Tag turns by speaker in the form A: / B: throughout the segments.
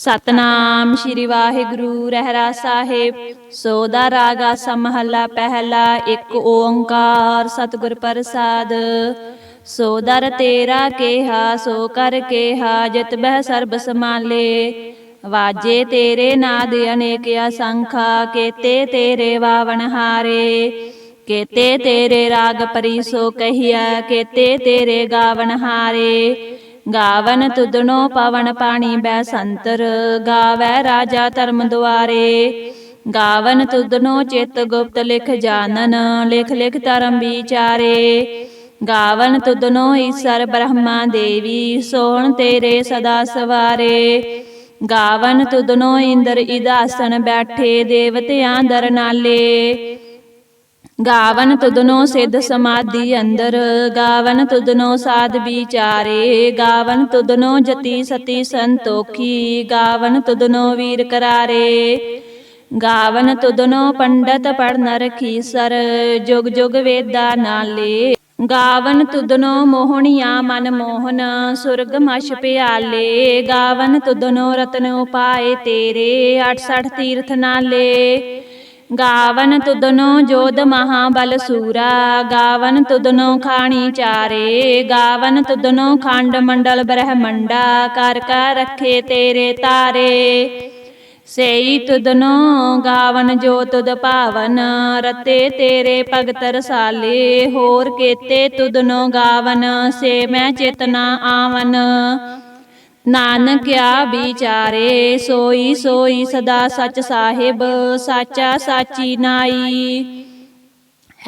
A: ਸਤਨਾਮ ਸ਼੍ਰੀ ਵਾਹਿਗੁਰੂ, ਰਹਿਰਾ ਸਾਹਿਬ। ਸੋਦਾ ਰਾਗਾ ਸਮਹੱਲਾ ਪਹਿਲਾ, ਇੱਕ ਓੰਕਾਰ ਸਤਿਗੁਰ ਪ੍ਰਸਾਦ। ਸੋ ਦਰ ਤੇਰਾ ਕੇਹਾ, ਸੋ ਕਰ ਕੇਹਾ, ਜਿਤ ਬਹਿ ਸਰਬ ਸਮਾਲੇ ਵਾਜੇ ਤੇਰੇ ਨਾਦ ਅਨੇਕ ਅਸੰਖਾ, ਕੇਤੇ ਤੇਰੇ ਵਾਵਣ ਹਾਰੇ। ਕੇਤੇ ਤੇਰੇ ਰਾਗ ਪਰੀ ਸੋ ਕਹੀਆ ਕੇਤੇ ਤੇਰੇ ਗਾਵਣ ਹਾਰੇ। ਗਾਵਨ ਤੁਦਨੋ ਪਵਨ ਪਾਣੀ ਬੈ ਸੰਤਰ, ਗਾਵੈ ਰਾਜਾ ਧਰਮ ਦੁਆਰੇ। ਗਾਵਨ ਤੁਦਨੋ ਚਿਤ ਗੁਪਤ ਲਿਖ ਜਾਣਨ ਲਿਖ ਲਿਖ ਧਰਮ ਵਿਚਾਰੇ। ਗਾਵਨ ਤੁਦਨੋ ਈਸ਼ਰ ਬ੍ਰਹਮਾ ਦੇਵੀ ਸੋਹਣ ਤੇਰੇ ਸਦਾ ਸਵਾਰੇ। ਗਾਵਨ ਤੁਦਨੋ ਇੰਦਰ ਇਦਾਸਨ ਬੈਠੇ, ਦੇਵਤਿਆਂ ਦਰ ਨਾਲੇ। ਗਾਵਨ ਤੁਦਨੋ ਸਿੱਧ ਸਮਾਧੀ ਅੰਦਰ, ਗਾਵਨ ਤੁਦਨੋ ਸਾਧ ਵਿਚਾਰੇ, ਗਾਵਨ ਤੁਦਨੋ ਜਤੀ ਸਤੀ ਸੰਤੋਖੀ, ਗਾਵਨ ਤੁਦਨੋ ਵੀਰ ਕਰਾਰੇ। ਗਾਵਨ ਤੁਦਨੋ ਪੰਡਤ ਪੜਨ ਰਖੀ ਸਰ ਜੁਗ ਜੁਗ ਵੇਦਾ ਨਾਲੇ। ਗਾਵਨ ਤੁਦਨੋ ਮੋਹਣੀਆਂ ਮਨ ਮੋਹਨ, ਸੁਰਗ ਮਛ ਪਿਆਲੇ। ਗਾਵਨ ਤੁਦਨੋ ਰਤਨ ਉਪਾਏ ਤੇਰੇ 68 ਤੀਰਥ ਨਾਲੇ। ਗਾਵਨ ਤੁਧਨੋ ਜੋਧ ਮਹਾਬਲ ਸੂਰਾ, ਗਾਵਨ ਤੁਧਨੋ ਖਾਣੀ ਚਾਰੇ, ਗਾਵਨ ਤੁਦਨੋ ਖੰਡ ਮੰਡਲ ਬ੍ਰਹਮੰਡਾ, ਕਰ ਕਰ ਰੱਖੇ ਤੇਰੇ ਤਾਰੇ। ਸੇਈ ਤੁਦਨੋ ਗਾਵਨ ਜੋ ਤੁਧ ਭਾਵਨ ਰਤੇ ਤੇਰੇ ਭਗਤ ਰਸਾਲੇ, ਹੋਰ ਕੇਤੇ ਤੁਦਨੋ ਗਾਵਨ, ਸੇ ਮੈਂ ਚੇਤਨਾ ਆਵਨ। ਨਾਨਕਿਆ ਵਿਚਾਰੇ, ਸੋਈ ਸੋਈ ਸਦਾ ਸਚ ਸਾਹਿਬ, ਸਾਚਾ ਸਾਚੀ ਨਾਈ।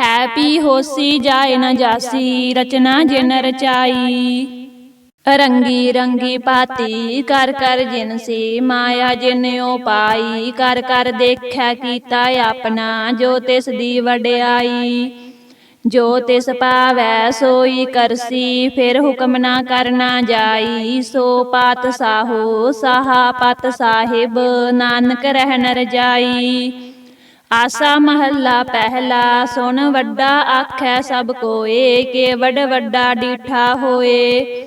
A: ਹੈ ਪੀ ਹੋਸੀ ਜਾਏ ਨਾ ਜਾਸੀ, ਰਚਨਾ ਜਿਨ ਰਚਾਈ। ਰੰਗੀ ਰੰਗੀ ਪਾਤੀ, ਕਰ ਕਰ ਜਿਨਸੀ ਮਾਇਆ ਜਿਨਿਓ ਪਾਈ। ਕਰ ਕਰ ਦੇਖਿਆ ਕੀਤਾ ਆਪਣਾ, ਜੋ ਤਿਸ ਦੀ ਵਡਿਆਈ। ਜੋ ਤਿਸ ਪਾਵੈ ਸੋਈ ਕਰਸੀ, ਫਿਰ ਹੁਕਮ ਨਾ ਕਰਨਾ ਜਾਈ। ਸੋ ਪਾਤ ਸਾਹੋ, ਸਾਹਾ ਪਤ ਸਾਹਿਬ, ਨਾਨਕ ਰਹਿਣ ਰਜਾਈ ਆਸਾ ਮਹੱਲਾ ਪਹਿਲਾ, ਸੁਣ ਵੱਡਾ ਆਖੈ ਸਭ ਕੋਏ, ਕੇ ਵੱਡ ਵੱਡਾ ਡੀਠਾ ਹੋਏ।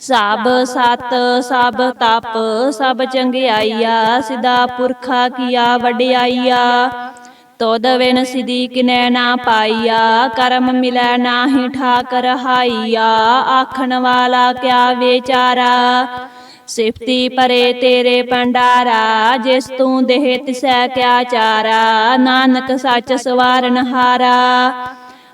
A: ਸਭ ਸਤ ਸਭ ਤਪ ਸਭ ਚੰਗਿਆਈਆ ਸਿਦਾ ਪੁਰਖਾ ਕੀਆ ਵਡਿਆਈਆ। ਤੋਦ ਵਿਨ ਸਿਦੀ ਕਿਨੈ ਨਾ ਪਾਈਆ। ਕਰਮ ਮਿਲੈ ਨਾਹੀ ਠਾਕ ਰਹਾਈਆ ਆਖਣ ਵਾਲਾ ਕਿਆ ਵਿਚਾਰਾ? ਸਿਫਤੀ ਪਰੇ ਤੇਰੇ ਪੰਡਾਰਾ ਜਿਸ ਤੂੰ ਦੇਹ ਤਿਸੈ ਕਿਆ ਚਾਰਾ। ਨਾਨਕ ਸੱਚ ਸਵਾਰਨ ਹਾਰਾ।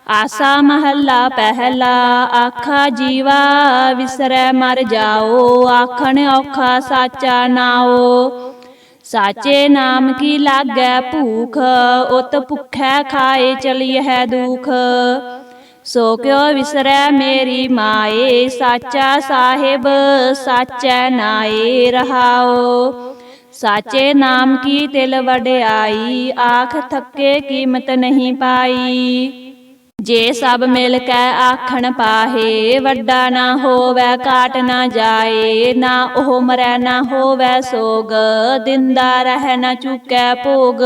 A: ਆਸਾ ਮਹੱਲਾ ਪਹਿਲਾ ਆਖਾ ਜੀਵਾ ਵਿਸਰੈ ਮਰ ਜਾਓ ਆਖਣ ਔਖਾ ਸਾਚਾ ਨਾਓ ਸਾਚੇ ਨਾਮ ਕੀ ਲਾਗੈ ਭੂਖ ਉਤ ਭੁਖੈ ਖਾਏ ਚਲੀਐ ਦੁਖ ਸੋ ਕਿਉ ਵਿਸਰੈ ਮੇਰੀ ਮਾਏ ਸਾਚਾ ਸਾਹਿਬ ਸਾਚੈ ਨਾਏ ਰਹਾਓ ਸਾਚੇ ਨਾਮ ਕੀ ਤਿਲ ਵਡਿਆਈ ਆਖ ਥੱਕੇ ਕੀਮਤ ਨਹੀਂ ਪਾਈ ਜੇ ਸਭ ਮਿਲ ਕੇ ਆਖਣ ਪਾਹੇ, ਵੱਡਾ ਨਾ ਹੋਵੇ, ਕਾਟ ਨਾ ਜਾਏ, ਨਾ ਉਹ ਮਰੈ, ਨਾ ਹੋਵੇ ਸੋਗ, ਦਿੰਦਾ ਰਹਿ ਨਾ ਚੁਕੈ ਭੋਗ।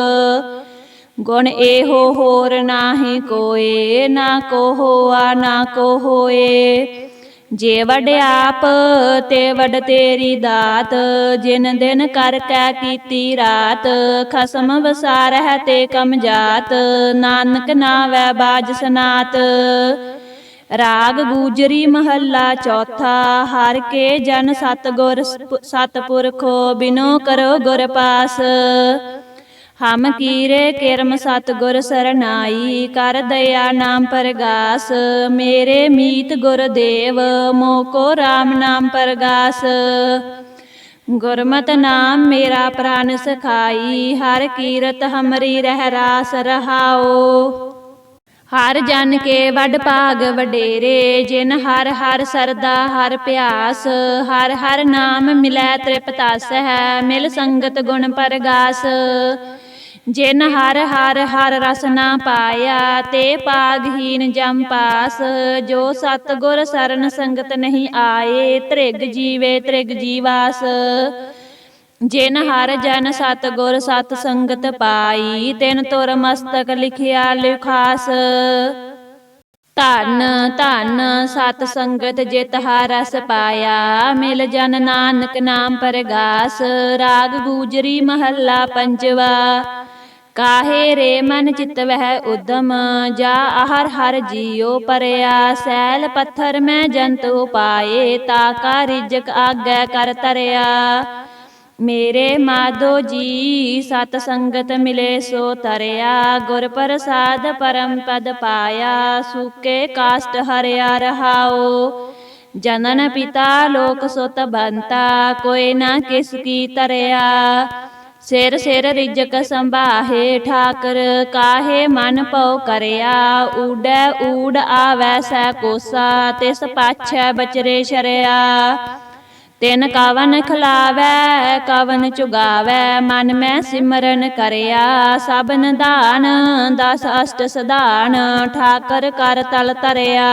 A: ਗੁਣ ਇਹੋ ਹੋਰ ਨਾਹੀ ਕੋਏ, ਨਾ ਕੋ ਹੋਆ, ਨਾ ਕੋ ਹੋਏ। ਜੇ ਵਡ ਆਪ, ਤੇ ਵਡ ਤੇਰੀ ਦਾਤ, ਜਿਨ ਦਿਨ ਕਰ ਕੈ ਕੀਤੀ ਰਾਤ, ਖਸਮ ਵਸਾਰਹਿ ਤੇ ਕਮ ਜਾਤ, ਨਾਨਕ ਨਾਵੈ ਬਾਜ ਸਨਾਤ। ਰਾਗ ਗੂਜਰੀ ਮਹੱਲਾ ਚੌਥਾ, ਹਰ ਕੇ ਜਨ ਸਤਗੁਰ ਸਤਪੁਰਖੋ, ਬਿਨੋ ਕਰੋ ਗੁਰ ਪਾਸ। ਹਮ ਕੀਰੇ ਕਿਰਮ ਸਤਗੁਰ ਸਰਨਾਈ ਕਰ ਦਇਆ ਨਾਮ ਪਰਗਾਸ ਮੇਰੇ ਮੀਤ ਗੁਰਦੇਵ ਮੋਕੋ RAM ਨਾਮ ਪਰਗਾਸ। ਗੁਰਮਤਿ ਨਾਮ ਮੇਰਾ ਪ੍ਰਾਨ ਸਖਾਈ ਹਰ ਕੀਰਤ ਹਮਰੀ ਰਹਿ ਰਾਸ ਰਹਾਓ। ਹਰ ਜਨ ਕੇ ਵੱਡ ਭਾਗ ਵਡੇਰੇ ਜਿਨ ਹਰ ਹਰ ਸਰਦਾ ਹਰ ਪਿਆਸ। ਹਰ ਹਰ ਨਾਮ ਮਿਲੈ ਤ੍ਰਿਪਤਸ ਹੈ ਮਿਲ ਸੰਗਤ ਗੁਣ ਪਰਗਾਸ। ਜਿਨ ਹਰ ਹਰ ਹਰ ਰਸ ਨਾ ਪਾਇਆ ਤੇ ਪਾਗਹੀਨ ਜਮ ਪਾਸ, ਜੋ ਸਤ ਗੁਰ ਸਰਨ ਸੰਗਤ ਨਹੀਂ ਆਏ, ਤ੍ਰਿਗ ਜੀਵੇ ਤ੍ਰਿਗ ਜੀਵਾਸ। ਜਿਨ ਹਰ ਜਨ ਸਤ ਗੁਰ ਸਤ ਸੰਗਤ ਪਾਈ, ਤਿਨ ਤੁਰ ਮਸਤਕ ਲਿਖਿਆ ਲਿਖਾਸ। ਧਨ ਧਨ ਸਤ ਸੰਗਤ ਜਿਤ ਰਸ ਪਾਇਆ, ਮਿਲ ਜਨ ਨਾਨਕ ਨਾਮ ਪਰਗਾਸ, ਰਾਗ ਗੂਜਰੀ ਮਹੱਲਾ ਪੰਜਵਾ। ਕਾਹੇ ਰੇ ਮਨ ਚਿਤ ਵਹਿ ਉਦਮ? ਜਾ ਆਹਰ ਹਰ ਜੀਉ ਪਰਿਆ, ਸੈਲ ਪੱਥਰ ਮੈਂ ਜੰਤ ਉਪਾਏ, ਤਾ ਕਾ ਰਿਜਕ ਆਗੈ ਕਰ ਤਰਿਆ। ਮੇਰੇ ਮਾਧੋ ਜੀ, ਸਤ ਸੰਗਤ ਮਿਲੇ ਸੋ ਤਰਿਆ। ਗੁਰ ਪ੍ਰਸਾਦ ਪਰਮ ਪਦ ਪਾਇਆ, ਸੂਕੇ ਕਾਸ਼ਟ ਹਰਿਆ ਰਹਾਓ ਜਨਨ ਪਿਤਾ ਲੋਕ ਸੁਤ ਬੰਤਾ, ਕੋਈ ਨਾ ਕਿਸ ਕੀ ਤਰਿਆ। ਸਿਰ ਸਿਰ ਰਿਜਕ ਸੰਭਾਹੇ, ਠਾਕਰ ਕਾਹੇ ਮਨ ਪਉ ਕਰਿਆ? ਊੜੈ ਊੜ ਆਵੈ ਸੈ ਕੋਸਾ, ਤਿਸ ਪਾਛੈ ਬਚਰੇ ਸ਼ਰਿਆ। ਤਿਨ ਕਵਨ ਖਲਾਵੈ, ਕਵਨ ਚੁਗਾਵੈ, ਮਨ ਮੈਂ ਸਿਮਰਨ ਕਰਿਆ। ਸਭਨ ਦਾਨ, ਦਸ ਅਸ਼ਟ ਸਦਾਨ ਠਾਕਰ ਕਰ ਤਲ ਤਰਿਆ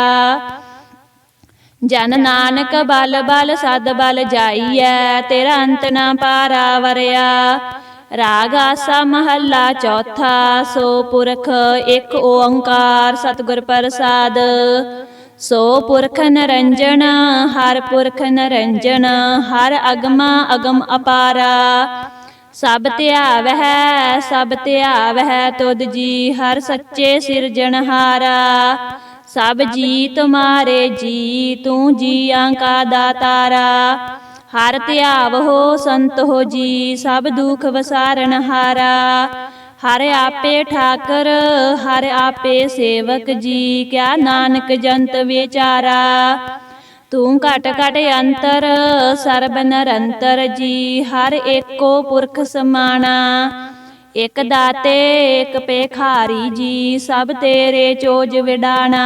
A: ਜਨ ਨਾਨਕ ਬਲ ਬਲ ਸਦ ਬਲ ਜਾਈਐ, ਤੇਰਾ ਅੰਤ ਨਾ ਪਾਰਾ ਵਰਿਆ। ਰਾਗ ਆਸਾ ਮਹੱਲਾ ਚੌਥਾ, ਸੋ ਪੁਰਖ ਇੱਕ ਓੰਕਾਰ ਸਤਿਗੁਰ ਪ੍ਰਸਾਦ। ਸੋ ਪੁਰਖ ਨਰੰਜਨ, ਹਰ ਪੁਰਖ ਨਰੰਜਨ, ਹਰ ਅਗਮਾ ਅਗਮ ਅਪਾਰਾ। ਸਭ ਧਿਆਵਹਿ ਸਭ ਧਿਆਵਹਿ ਤੁਧ ਜੀ, ਹਰ ਸੱਚੇ ਸਿਰਜਣਹਾਰਾ ਸਭ ਜੀ ਤੁਮਾਰੇ ਜੀ, ਤੂੰ ਜੀਆਂ ਕਾ ਦਾਤਾਰਾ। ਹਰ ਧਿਆਵ ਹੋ ਸੰਤ ਹੋ ਜੀ, ਸਭ ਦੁਖ ਵਸਾਰਨ ਹਾਰਾ। ਹਰ ਆਪੇ ਠਾਕਰ, ਹਰ ਆਪੇ ਸੇਵਕ ਜੀ, ਕਿਆ ਨਾਨਕ ਜੰਤ ਵਿਚਾਰਾ। ਤੂੰ ਘਟ ਘਟ ਅੰਤਰ, ਸਰਬ ਨਿਰੰਤਰ ਜੀ, ਹਰ ਏਕੋ ਪੁਰਖ ਸਮਾਣਾ। ਇਕ ਦਾਤੇ, ਇਕ ਪੇਖਾਰੀ ਜੀ, ਸਭ ਤੇਰੇ ਚੋਜ ਵਿਡਾਣਾ।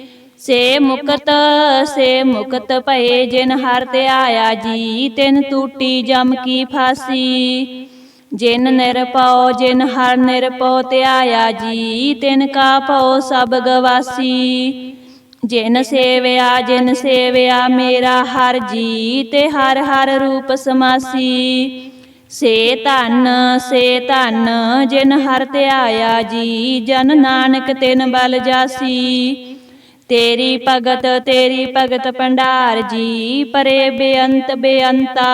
A: ਸੇ ਮੁਕਤ ਸੇ ਮੁਕਤ ਭਏ ਜਿਨ ਹਰ ਧਿਆਇਆ ਜੀ, ਤਿਨ ਟੂਟੀ ਜਮ ਕੀ ਫਾਸੀ। ਜਿਨ ਨਿਰਪਉ ਜਿਨ ਹਰ ਨਿਰਪਉ ਆਇਆ ਜੀ, ਤਿਨ ਕਾ ਭਉ ਸਭ ਗਵਾਸੀ। ਜਿਨ ਸੇਵਿਆ ਜਿਨ ਸੇਵਿਆ ਮੇਰਾ ਹਰ ਜੀ, ਤੇ ਹਰ ਹਰ ਰੂਪ ਸਮਾਸੀ। ਸੇ ਧਨ ਸੇ ਧਨ ਜਿਨ ਹਰ ਧਿਆਇਆ ਜੀ, ਜਨ ਨਾਨਕ ਤਿਨ ਬਲ ਜਾਸੀ। ਤੇਰੀ ਭਗਤ ਤੇਰੀ ਭਗਤ ਭੰਡਾਰ ਜੀ ਪਰੇ ਬੇਅੰਤ, ਬੇਅੰਤਾ।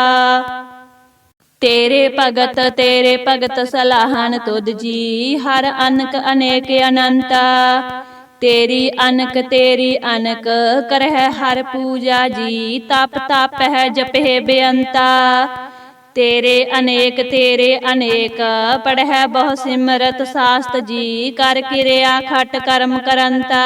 A: ਤੇਰੇ ਭਗਤ ਤੇਰੇ ਭਗਤ ਸਲਾਹਨ ਤੁਧ ਜੀ, ਹਰ ਅਨਕ ਅਨੇਕ ਅਨੰਤਾ। ਤੇਰੀ ਅਨਕ ਤੇਰੀ ਅਨਕ ਕਰਹਿ ਹਰ ਪੂਜਾ ਜੀ, ਤਪ ਤਪ ਹੈ ਜਪਹਿ ਬੇਅੰਤਾ। ਤੇਰੇ ਅਨੇਕ ਤੇਰੇ ਅਨੇਕ ਪੜਹਿ ਬਹੁ ਸਿਮਰਤ ਸਾਸਤ ਜੀ, ਕਰ ਕਿਰਿਆ ਖਟ ਕਰਮ ਕਰੰਤਾ।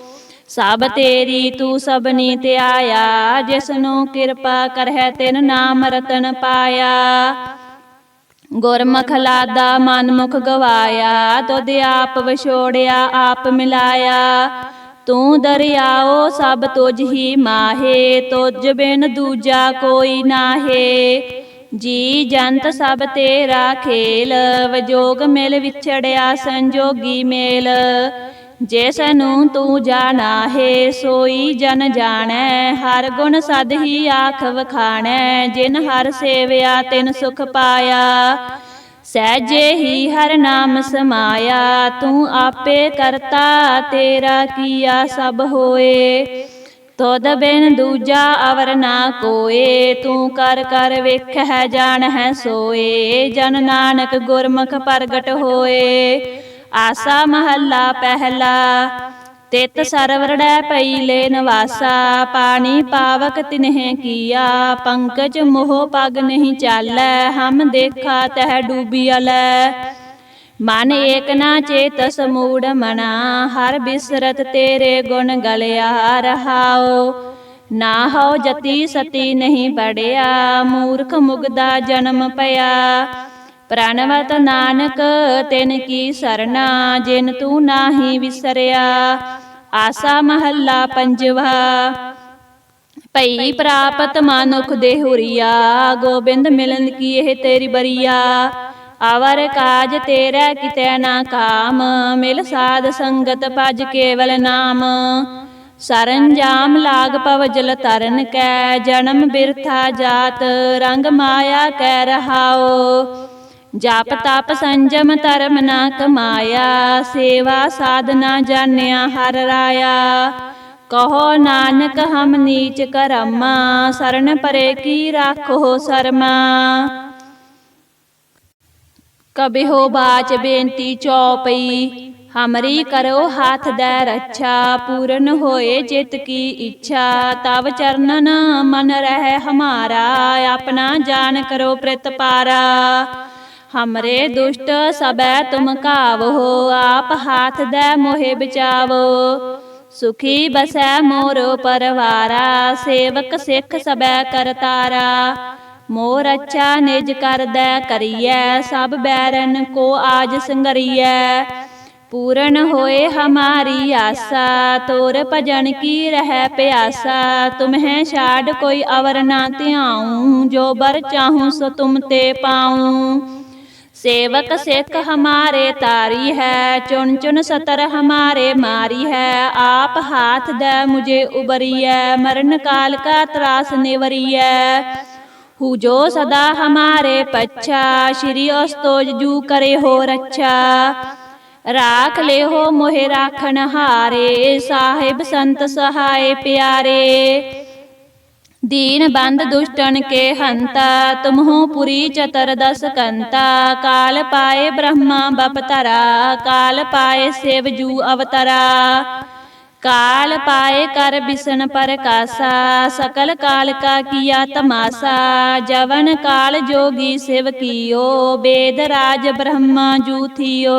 A: ਸਭ ਤੇਰੀ ਤੂੰ ਸਭਨੀ ਧਿਆਇਆ ਜਿਸ ਨੂੰ ਕਿਰਪਾ ਕਰਹਿ ਤਿਨ ਨਾਮ ਰਤਨ ਪਾਇਆ। ਗੁਰਮੁਖ ਲਾਦਾ ਮਨਮੁਖ ਗਵਾਇਆ, ਤੁਧ ਆਪ ਵਿਛੋੜਿਆ, ਆਪ ਮਿਲਾਇਆ। ਤੂੰ ਦਰਿਆਓ ਸਭ ਤੁਝ ਹੀ ਮਾਹੇ, ਤੁਝ ਬਿਨ ਦੂਜਾ ਕੋਈ ਨਾਹੇ। ਜੀ ਜੰਤ ਸਭ ਤੇਰਾ ਖੇਲ, ਵਜੋਗ ਮਿਲ ਵਿਛੜਿਆ ਸੰਜੋਗੀ ਮੇਲ। ਜਿਸ ਨੂੰ ਤੂੰ ਜਾਣਾ ਹੈ, ਸੋਈ ਜਨ ਜਾਣੈ, ਹਰ ਗੁਣ ਸਦ ਹੀ ਆਖ ਵਖਾਣੈ, ਜਿਨ ਹਰ ਸੇਵਿਆ ਤਿਨ ਸੁਖ ਪਾਇਆ। ਸਹਿਜੇ ਹੀ ਹਰ ਨਾਮ ਸਮਾਇਆ, ਤੂੰ ਆਪੇ ਕਰਤਾ, ਤੇਰਾ ਕੀਆ ਸਭ ਹੋਏ। ਤੋਦ ਬਿਨ ਦੂਜਾ ਅਵਰ ਨਾ ਕੋਏ, ਤੂੰ ਕਰ ਕਰ ਵੇਖ ਹੈ ਜਾਣ ਹੈ ਸੋਏ, ਜਨ ਨਾਨਕ ਗੁਰਮੁਖ ਪ੍ਰਗਟ ਹੋਏ। ਆਸਾ ਮਹੱਲਾ ਪਹਿਲਾ, ਤਿਤ ਸਰਵਰੜੈ ਲੈ ਨਵਾਸਾ, ਪਾਣੀ ਪਾਵਕ ਤਿਨਹਿ ਕੀਆ, ਪੰਕਜ ਮੋਹ ਪਗ ਨਹੀਂ ਚਾਲੈ, ਹਮ ਦੇਖਾ ਤਹਿ ਤਹ ਡੂਬੀਅਲੈ ਮਨ ਏਕ ਨਾ ਚੇਤ ਸਮੂੜ ਮਨਾ, ਹਰ ਬਿਸਰਤ ਤੇਰੇ ਗੁਣ ਗਲਿਆ ਰਹਾਓ ਨਾ ਹੋ ਜਤੀ ਸਤੀ ਨਹੀਂ ਬੜਿਆ, ਮੂਰਖ ਮੁਗਦਾ ਜਨਮ ਪਿਆ। ਪ੍ਰਣਵਤ ਨਾਨਕ, ਤਿਨ ਕੀ ਸਰਨਾ, ਜਿਨ ਤੂੰ ਨਾਹੀ ਵਿਸਰਿਆ। ਆਸਾ ਮਹੱਲਾ ਪੰਜਵਾ, ਭਈ ਪ੍ਰਾਪਤ ਮਾਨੁਖ ਦੇ ਹੁਰੀਆ ਗੋਬਿੰਦ ਮਿਲਨ ਕੀ ਇਹ ਤੇਰੀ ਬਰੀਆ। ਅਵਰ ਕਾਜ ਤੇਰਾ ਕਿਤੈ ਨਾ ਕਾਮ, ਮਿਲ ਸਾਧ ਸੰਗਤ ਭਜ ਕੇਵਲ ਨਾਮ। ਸਰੰਜਾਮ ਲਾਗ ਪਵ ਜਲ ਤਰਨ ਕੈ, ਜਨਮ ਬਿਰਥਾ ਜਾਤ, ਰੰਗ ਮਾਇਆ ਕਹਿ ਰਹਾਓ ਜਪ ਤਪ ਸੰਜਮ ਧਰਮ ਨਾ ਕਮਾਇਆ ਸੇਵਾ ਸਾਧਨਾ ਜਾਣਿਆ ਹਰ ਰਾਇਆ। ਕਹੋ ਨਾਨਕ ਹਮ ਨੀਚ ਕਰਮਾ ਸਰਨ ਪਰੇ ਕੀ ਰਾਖੋ ਸਰਮਾ। ਕਬਿ ਹੋ ਬਾਚ ਬੇਨਤੀ ਚੌਪਈ ਹਮਰੀ ਕਰੋ ਹਾਥ ਦੇ ਰੱਛਾ ਪੂਰਨ ਹੋਏ ਚਿਤ ਕੀ ਇੱਛਾ। ਤਵ ਚਰਨਨ ਮਨ ਰਹਿ ਹਮਾਰਾ ਆਪਣਾ ਜਾਨ ਕਰੋ ਪ੍ਰਤਪਾਰਾ। ਹਮਰੇ ਦੁਸ਼ਟ ਸਬੈ ਤੁਮ ਕਾਵੋ ਆਪ ਹਾਥ ਦੇ ਮੋਹਿ ਬਚਾਵੋ ਸੁਖੀ ਬਸੈ ਮੋਰੋ ਪਰਵਾਰਾ ਸੇਵਕ ਸਿੱਖ ਸਬੈ ਕਰਤਾਰਾ ਮੋਰ ਅੱਛਾ ਨਿਜ ਕਰਦੈ ਕਰੀਐ ਸਭ ਬੈਰਨ ਕੋ ਆਜ ਸੰਗਰੀਐ ਪੂਰਨ ਹੋਏ ਹਮਾਰੀ ਆਸਾ ਤੋਰ ਭਜਨ ਕੀ ਰਹਿ ਪਿਆਸਾ ਤੁਮਹਿ ਛਾੜ ਕੋਈ ਅਵਰ ਨਾ ਧਿਆਉ ਜੋ ਬਰ ਚਾਹੂੰ ਸੋ ਤੁਮ ਤੇ ਪਾਉ सेवक सिख हमारे तारी है चुन चुन सतर हमारे मारी है आप हाथ दे मुझे उबरी है मरण काल का त्रास निवरी है हु जो सदा हमारे पच्छा श्री अस्तोज जू करे हो रच्छा राख ले हो मोहे राखन हारे साहिब संत सहाय प्यारे दीन बंद दुष्टन के हंता तुमहु पुरी चतर दस कंता काल पाए ब्रह्मा बपतरा काल पाए शिव जू अवतरा काल पाए कर बिसन पर कासा सकल काल का किया तमासा जवन काल जोगी शिव कियो वेद राज ब्रह्मा जू थियो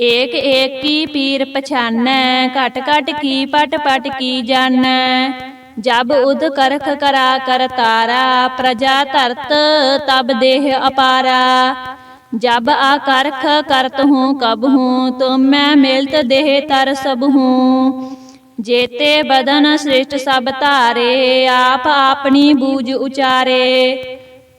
A: ਏਕ ਏਕ ਕੀ ਪੀਰ ਪਛਾਨੈ, ਘਟ ਘਟ ਕੀ ਪਟ ਪਟ ਕੀ ਜਾਣੈ ਜਬ ਉਦ ਕਰਖ ਕਰਾ ਕਰ ਤਾਰਾ, ਪ੍ਰਜਾ ਧਰਤ ਤਬ ਦੇਹ ਅਪਾਰਾ। ਜਬ ਆਕਰਖ ਕਰਤ ਹੂੰ, ਕਬ ਹੂੰ, ਤੁਮ ਮੈਂ ਮਿਲਤ ਦੇਹ ਤਰ ਸਭ ਹੂੰ। ਜੇਤੇ ਬਦਨ ਸ੍ਰਿਸ਼ਟ ਸਭ ਧਾਰੇ, ਆਪ ਆਪਣੀ ਬੂਝ ਉਚਾਰੇ।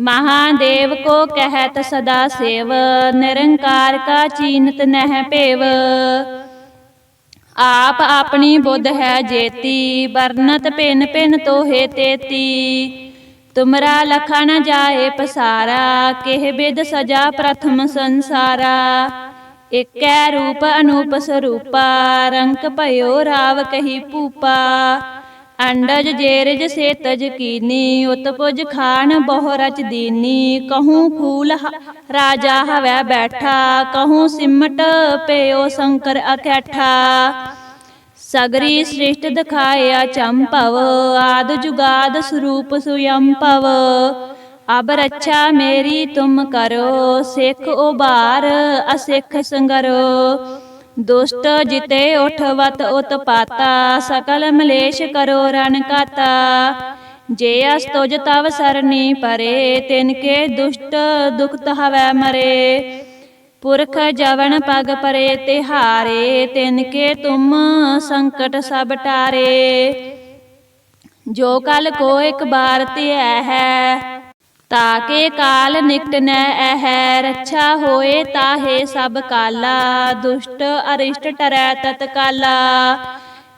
A: ਮਹਾਦੇਵ ਕੋ ਕਹਿਤ ਸਦਾ ਸੇਵ, ਨਿਰੰਕਾਰ ਕਾ ਚੀਨਤ ਨਹਿ ਭੇਵ। ਆਪ ਆਪਣੀ ਬੁੱਧ ਹੈ ਜੇਤੀ, ਵਰਨਤ ਪਿਨ ਪਿਨ ਤੋਹੇ ਤੇਤੀ। ਤੁਮਰਾ ਲਖਾ ਨ ਜਾਏ ਪਸਾਰਾ, ਕਿਹ ਬਿਦ ਸਜਾ ਪ੍ਰਥਮ ਸੰਸਾਰਾ। ਇਕੈ ਰੂਪ ਅਨੂਪ ਸਰੂਪਾ ਰੰਕ ਭਇਓ ਰਾਵ ਕਹੀ ਭੂਪਾ। ਅੰਡਜ ਜੇਰਜ ਸੇਤਜ ਕੀਨੀ ਉਤਪੁਜ ਖਾਨ ਬਹੁ ਰਚ ਦੀਨੀ ਕਹੂੰ ਫੂਲ ਰਾਜਾ ਹਵੈ ਬੈਠਾ ਕਹੂੰ ਸਿਮਟ ਪਇਓ ਸ਼ੰਕਰ ਅਕੈਠਾ। ਸਗਰੀ ਸ੍ਰਿਸ਼ਟ ਦਿਖਾਇਆ ਚੰਪਵ ਆਦ ਜੁਗਾਦ ਸਰੂਪ ਸੁਯੰਪਵ ਅਬ ਰੱਛਾ ਮੇਰੀ ਤੁਮ ਕਰੋ ਸਿੱਖ ਉਬਾਰ ਅਸਿੱਖ ਸੰਗਰੋ। ਦੁਸ਼ਟ ਜਿਤੇ ਉਠਵਤ ਉਤਪਾਤਾ ਸਕਲ ਮਲੇਸ਼ ਕਰੋ ਰਣ ਕਾਤਾ। ਜੇ ਅਸ ਤੁਜ ਤਵ ਸਰਨੀ ਪਰੇ, ਤਿਨ ਕੇ ਦੁਸ਼ਟ ਦੁਖਤ ਹਵੈ ਮਰੇ। ਪੁਰਖ ਜਵਨ ਪਗ ਪਰੇ ਤਿਹਾਰੇ, ਤਿਨ ਕੇ ਤੁਮ ਸੰਕਟ ਸਭ ਟਾਰੇ। ਜੋ ਕਲ ਕੋ ਇੱਕ ਬਾਰ ਧਿਐ ਹੈ ਤਾਕੇ ਕਾਲ ਨਿਕਟ ਨੈ ਐਹੈ ਰੱਛਾ ਹੋਏ ਤਾਹੇ ਸਭ ਕਾਲਾ। ਦੁਸ਼ਟ ਅਰਿਸ਼ਟ ਟਰੈ ਤਤ ਕਾਲਾ।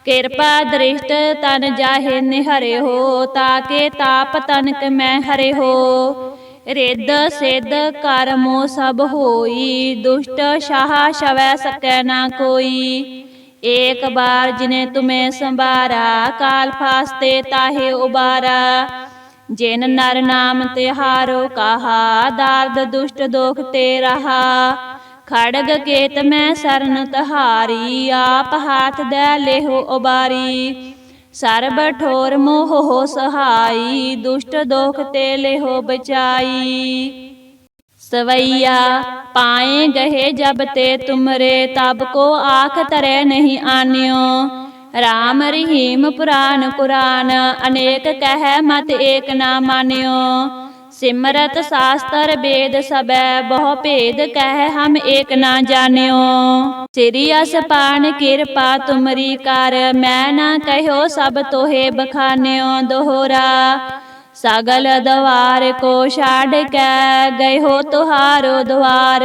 A: ਕਿਰਪਾ ਦ੍ਰਿਸ਼ਟ ਤਨ ਜਾਹੇ ਨਿਹਰੇ ਹੋ, ਤਾਕੇ ਤਾਪ ਤਨਕ ਮੈਂ ਹਰੇ ਹੋ। ਰਿੱਧ ਸਿੱਧ ਕਰਮੋ ਸਭ ਹੋਈ, ਦੁਸ਼ਟ ਸ਼ਾਹ ਸ਼ਵੈ ਸਕੈ ਨਾ ਕੋਈ। ਏਕ ਬਾਰ ਜਿਨੇ ਤੁਮੇ ਸੰਭਾਰਾ, ਕਾਲ ਫਾਸਤੇ ਤਾਹੇ ਉਬਾਰਾ। ਜਿਨ ਨਰ ਨਾਮ ਤਿਹਾਰੋ ਕਹਾ, ਦਾਰਦ ਦੁਸ਼ਟ ਦੋਖ ਤੇ ਰਹਾ ਖੜਗ ਕੇਤ ਮੈਂ ਸਰਨ ਤਹਾਰੀ, ਆਪ ਹਾਥ ਦੇ ਲੇਹੋ ਉਬਾਰੀ। ਸਰਬ ਠੋਰ ਮੋਹ ਹੋ ਸਹਾਈ, ਦੁਸ਼ਟ ਦੋਖ ਤੇ ਲੇਹੋ ਬਚਾਈ। ਸਵਈਆ, ਪਾਏ ਗਏ ਜਬ ਤੇ ਤੁਮਰੇ, ਤਬ ਕੋ ਆਖ ਤਰੇ ਨਹੀਂ ਆਨਿਓ। ਰਾਮ ਰਹੀਮ ਪੁਰਾਨ ਕੁਰਾਨ, ਅਨੇਕ ਕਹਿ ਮਤ ਏਕ ਨਾ ਮਾਨਿਓ। ਸਿਮਰਤ ਸਾਸਤਰ ਵੇਦ ਸਬੈ, ਬਹੁ ਭੇਦ ਕਹਿ ਹਮ ਏਕ ਨਾ ਜਾਣਿਓ। ਸ੍ਰੀ ਅਸਪਾਨ ਕਿਰਪਾ ਤੁਮਰੀ ਕਰ, ਮੈਂ ਨਾ ਕਹਿਓ ਸਭ ਤੋਹੇ ਬਖਾਨਿਓ ਦੋਹਰਾ। ਸਗਲ ਦਵਾਰ ਕੋ ਛਾੜ ਕੇ ਗਏ ਹੋ ਤੁਹਾਰੋ ਦਵਾਰ।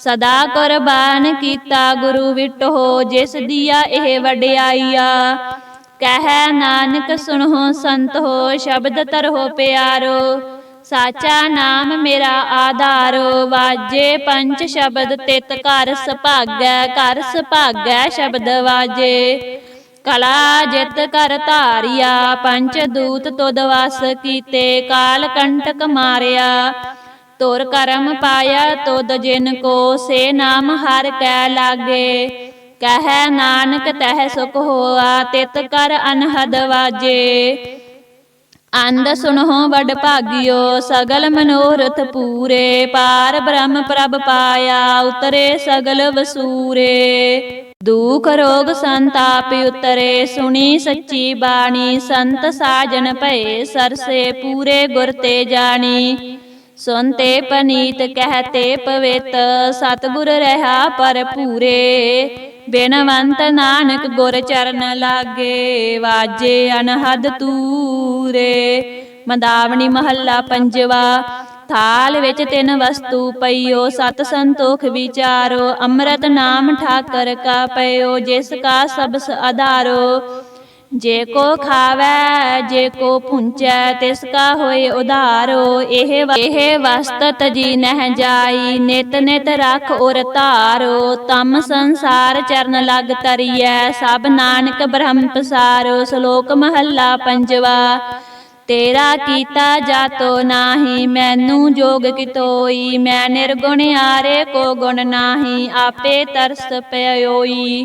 A: ਸਦਾ ਕੁਰਬਾਨ ਕੀਤਾ ਗੁਰੂ ਵਿਟੋ ਜਿਸ ਦੀਆ ਇਹ ਵਡਿਆਈਆ। ਕਹਿ ਨਾਨਕ ਸੁਣੋ ਸੰਤ ਹੋ, ਸ਼ਬਦ ਤਰੋ ਪਿਆਰੋ। ਸਾਚਾ ਨਾਮ ਮੇਰਾ ਆਧਾਰੋ, ਵਾਜੇ ਪੰਜ ਸ਼ਬਦ ਤਿਤ ਘਰ ਸੁਭਾਗੈ ਘਰ ਸੁਭਾਗੈ ਸ਼ਬਦ ਵਾਜੇ। ਕਲਾ ਜਿਤ ਕਰ ਧਾਰਿਆ ਪੰਚ ਦੂਤ ਤੁਦ ਵਸ ਕੀਤੇ, ਕਾਲ ਕੰਟਕ ਮਾਰਿਆ। ਤੁਰ ਕਰਮ ਪਾਇਆ ਤੋਦ ਜਿਨ ਕੋ ਸੇ ਨਾਮ ਹਰ ਕੈ ਲਾਗੇ। ਕਹੈ ਨਾਨਕ ਤਹਿ ਸੁਖ ਹੋਆ ਤਿਤ ਕਰ ਅਨਹਦ ਵਾਜੇ। ਅੰਧ ਸੁਣੋ ਵਡ ਭਾਗਿਓ ਸਗਲ ਮਨੋਰਥ ਪੂਰੇ। ਪਾਰ ਬ੍ਰਹਮ ਪ੍ਰਭ ਪਾਇਆ ਉਤਰੇ ਸਗਲ ਵਸੂਰੇ। ਦੁਖ ਰੋਗ ਸੰਤਾਪ ਉਤਰੇ ਸੁਣੀ ਸੱਚੀ ਬਾਣੀ। ਸੰਤ ਸਾਜਨ ਭਏ ਸਰਸੇ ਪੂਰੇ ਗੁਰ ਤੇ ਜਾਣੀ। ਸੁਨਤੇ ਪਨੀਤ ਕਹਤੇ ਪਵਿੱਤ, ਸਤਿਗੁਰ ਰਹਾ ਭਰਪੂਰੇ। ਬਿਨਵੰਤ ਨਾਨਕ ਗੁਰ ਚਰਨ ਲਾਗੇ, ਵਾਜੇ ਅਨਹਦ ਤੂਰੇ। ਮੰਦਾਵਣੀ ਮਹੱਲਾ ਪੰਜਵਾ, ਥਾਲ ਵਿੱਚ ਤਿੰਨ ਵਸਤੂ ਪਈਓ, ਸਤ ਸੰਤੋਖ ਵਿਚਾਰੋ। ਅੰਮ੍ਰਿਤ ਨਾਮ ਠਾਕਰ ਕਾ ਪਇਓ, ਜਿਸ ਕਾ ਸਬਸ ਆਧਾਰੋ ਜੇ ਕੋ ਖਾਵੈ ਜੇ ਕੋ ਪੁੰਚੈ ਤਿਸ ਕਾ ਹੋਏ ਉਧਾਰੋ। ਇਹ ਇਹ ਵਸਤਤ ਜੀ ਨਹਿ ਜਾਈ ਨਿਤ ਨਿਤ ਰਖ ਔਰ ਧਾਰੋ। ਤਮ ਸੰਸਾਰ ਚਰਨ ਲਗ ਤਰੀਐ। ਸਭ ਨਾਨਕ ਬ੍ਰਹਮ ਪਸਾਰੋ। ਸ਼ਲੋਕ ਮਹੱਲਾ ਪੰਜਵਾ। ਤੇਰਾ ਕੀਤਾ ਜਾਤੋ ਨਾਹੀ ਮੈਨੂੰ ਜੋਗ ਕਿਤੋਈ। ਮੈਂ ਨਿਰਗੁਣ ਆਰੇ ਕੋ ਗੁਣ ਨਾਹੀ। ਆਪੇ ਤਰਸ ਪਇਓਈ